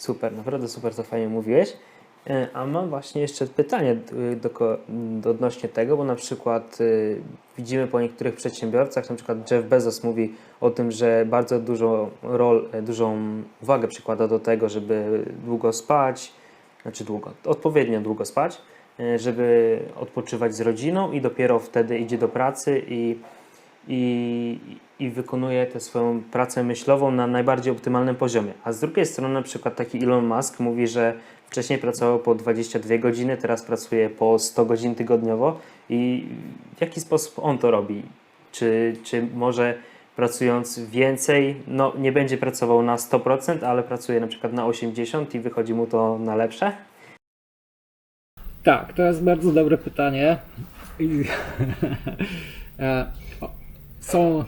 Super, naprawdę super, co fajnie mówiłeś. E, A mam właśnie jeszcze pytanie y, do, do odnośnie tego, bo na przykład y, widzimy po niektórych przedsiębiorcach, na przykład Jeff Bezos mówi o tym, że bardzo dużo rol, e, dużą uwagę przykłada do tego, żeby długo spać, znaczy długo, odpowiednio długo spać, e, żeby odpoczywać z rodziną i dopiero wtedy idzie do pracy i, i, i wykonuje tę swoją pracę myślową na najbardziej optymalnym poziomie. A z drugiej strony na przykład taki Elon Musk mówi, że wcześniej pracował po 22 godziny, teraz pracuje po 100 godzin tygodniowo i w jaki sposób on to robi? Czy, czy może pracując więcej, no nie będzie pracował na 100%, ale pracuje na przykład na 80% i wychodzi mu to na lepsze? Tak, to jest bardzo dobre pytanie. Są.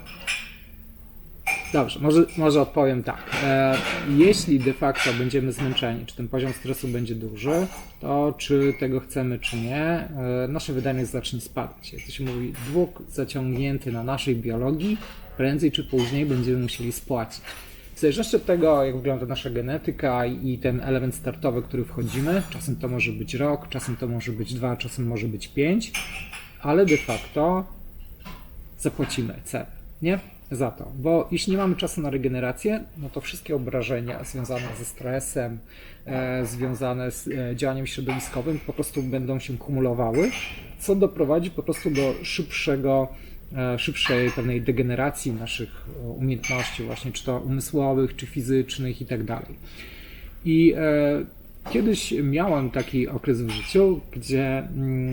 Dobrze, może, może odpowiem tak. E, jeśli de facto będziemy zmęczeni, czy ten poziom stresu będzie duży, to czy tego chcemy, czy nie, e, nasza wydajność zacznie spadać. Jak to się mówi, dług zaciągnięty na naszej biologii, prędzej czy później będziemy musieli spłacić. W zależności od tego, jak wygląda nasza genetyka i ten element startowy, który wchodzimy, czasem to może być rok, czasem to może być dwa, czasem może być pięć, ale de facto zapłacimy cenę, nie? Za to. Bo jeśli nie mamy czasu na regenerację, no to wszystkie obrażenia związane ze stresem, e, związane z e, działaniem środowiskowym po prostu będą się kumulowały, co doprowadzi po prostu do szybszego e, szybszej pewnej degeneracji naszych e, umiejętności, właśnie czy to umysłowych, czy fizycznych i tak dalej. I e, kiedyś miałem taki okres w życiu, gdzie mm,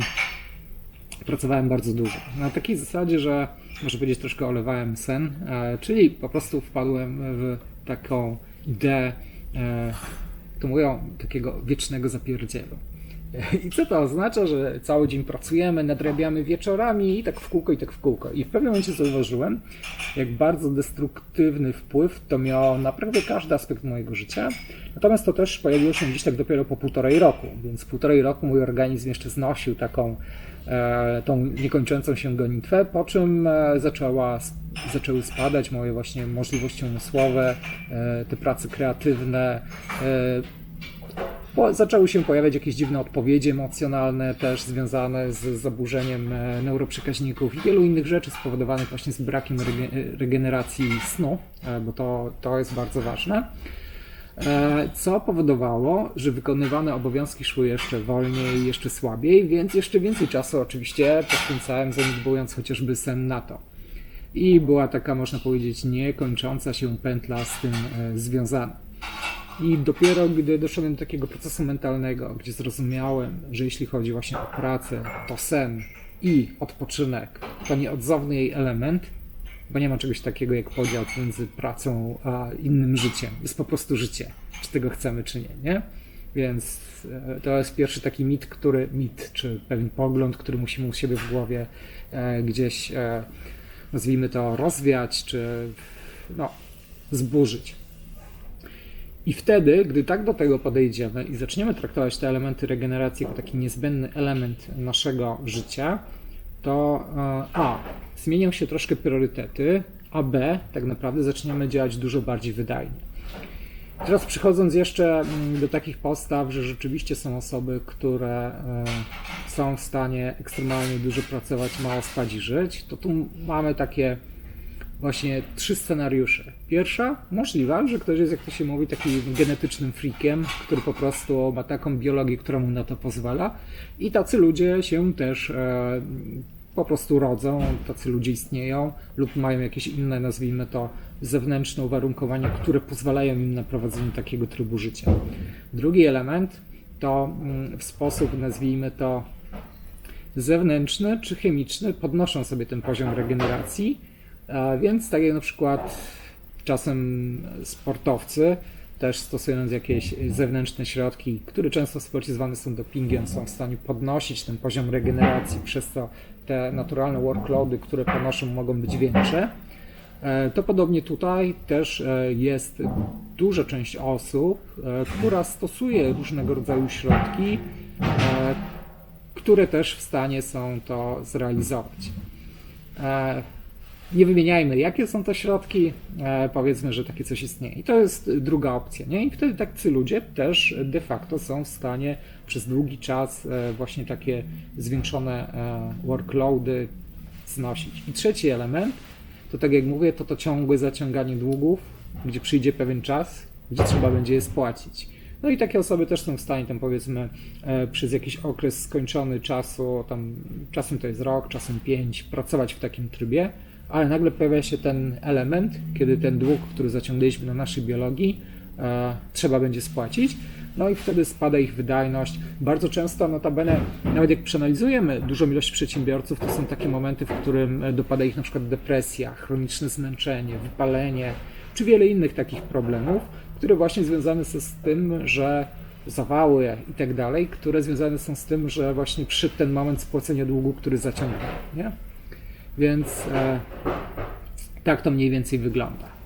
pracowałem bardzo dużo. Na takiej zasadzie, że może powiedzieć troszkę olewałem sen, e, czyli po prostu wpadłem w taką ideę, e, to mówią, takiego wiecznego zapierdzielu. I co to oznacza, że cały dzień pracujemy, nadrabiamy wieczorami i tak w kółko, i tak w kółko. I w pewnym momencie zauważyłem, jak bardzo destruktywny wpływ to miało na prawie każdy aspekt mojego życia. Natomiast to też pojawiło się gdzieś tak dopiero po półtorej roku, więc półtorej roku mój organizm jeszcze znosił taką e, tą niekończącą się gonitwę, po czym e, zaczęła, zaczęły spadać moje właśnie możliwości umysłowe, e, te prace kreatywne, po- zaczęły się pojawiać jakieś dziwne odpowiedzi emocjonalne, też związane z zaburzeniem e, neuroprzekaźników i wielu innych rzeczy spowodowanych właśnie z brakiem rege- regeneracji snu, e, bo to, to jest bardzo ważne. E, Co powodowało, że wykonywane obowiązki szły jeszcze wolniej, jeszcze słabiej, więc jeszcze więcej czasu oczywiście poświęcałem, zaniedbując chociażby sen na to. I była taka, można powiedzieć, niekończąca się pętla z tym związana. I dopiero gdy doszedłem do takiego procesu mentalnego, gdzie zrozumiałem, że jeśli chodzi właśnie o pracę, to sen i odpoczynek to nieodzowny jej element, bo nie ma czegoś takiego jak podział między pracą a innym życiem. Jest po prostu życie, czy tego chcemy, czy nie, nie? Więc e, to jest pierwszy taki mit, który, mit, czy pewien pogląd, który musimy u siebie w głowie e, gdzieś, e, nazwijmy to, rozwiać, czy no, zburzyć. I wtedy, gdy tak do tego podejdziemy i zaczniemy traktować te elementy regeneracji jako taki niezbędny element naszego życia, to e, A. Zmienią się troszkę priorytety, a B. Tak naprawdę zaczniemy działać dużo bardziej wydajnie. Teraz przechodząc jeszcze mm, do takich postaw, że rzeczywiście są osoby, które e, są w stanie ekstremalnie dużo pracować, mało spać i żyć, to tu mamy takie właśnie trzy scenariusze. Pierwsza, możliwa, że ktoś jest, jak to się mówi, takim genetycznym freakiem, który po prostu ma taką biologię, która mu na to pozwala. I tacy ludzie się też e, po prostu rodzą, tacy ludzie istnieją lub mają jakieś inne, nazwijmy to, zewnętrzne uwarunkowania, które pozwalają im na prowadzenie takiego trybu życia. Drugi element to mm, w sposób, nazwijmy to, zewnętrzny czy chemiczny podnoszą sobie ten poziom regeneracji, więc tak jak na przykład czasem sportowcy też stosując jakieś zewnętrzne środki, które często w sporcie zwane są dopingiem, są w stanie podnosić ten poziom regeneracji, przez to te naturalne workloady, które ponoszą mogą być większe. E, To podobnie tutaj też e, jest duża część osób, e, która stosuje różnego rodzaju środki, które też w stanie są to zrealizować. Nie wymieniajmy, jakie są to środki, e, powiedzmy, że takie coś istnieje. I to jest druga opcja, nie? I wtedy tacy ludzie też de facto są w stanie przez długi czas e, właśnie takie zwiększone e, workloady znosić. I trzeci element, to tak jak mówię, to to ciągłe zaciąganie długów, gdzie przyjdzie pewien czas, gdzie trzeba będzie je spłacić. No i takie osoby też są w stanie tam powiedzmy e, przez jakiś okres skończony czasu, tam czasem to jest rok, czasem pięć, pracować w takim trybie, ale nagle pojawia się ten element, kiedy ten dług, który zaciągnęliśmy na naszej biologii, e, trzeba będzie spłacić. No i wtedy spada ich wydajność. Bardzo często, notabene, nawet jak przeanalizujemy dużą ilość przedsiębiorców, to są takie momenty, w którym e, dopada ich na przykład depresja, chroniczne zmęczenie, wypalenie, czy wiele innych takich problemów, które właśnie związane są z tym, że zawały i tak dalej, które związane są z tym, że właśnie przyszedł ten moment spłacenia długu, który zaciągnął, nie? Więc e, tak to mniej więcej wygląda.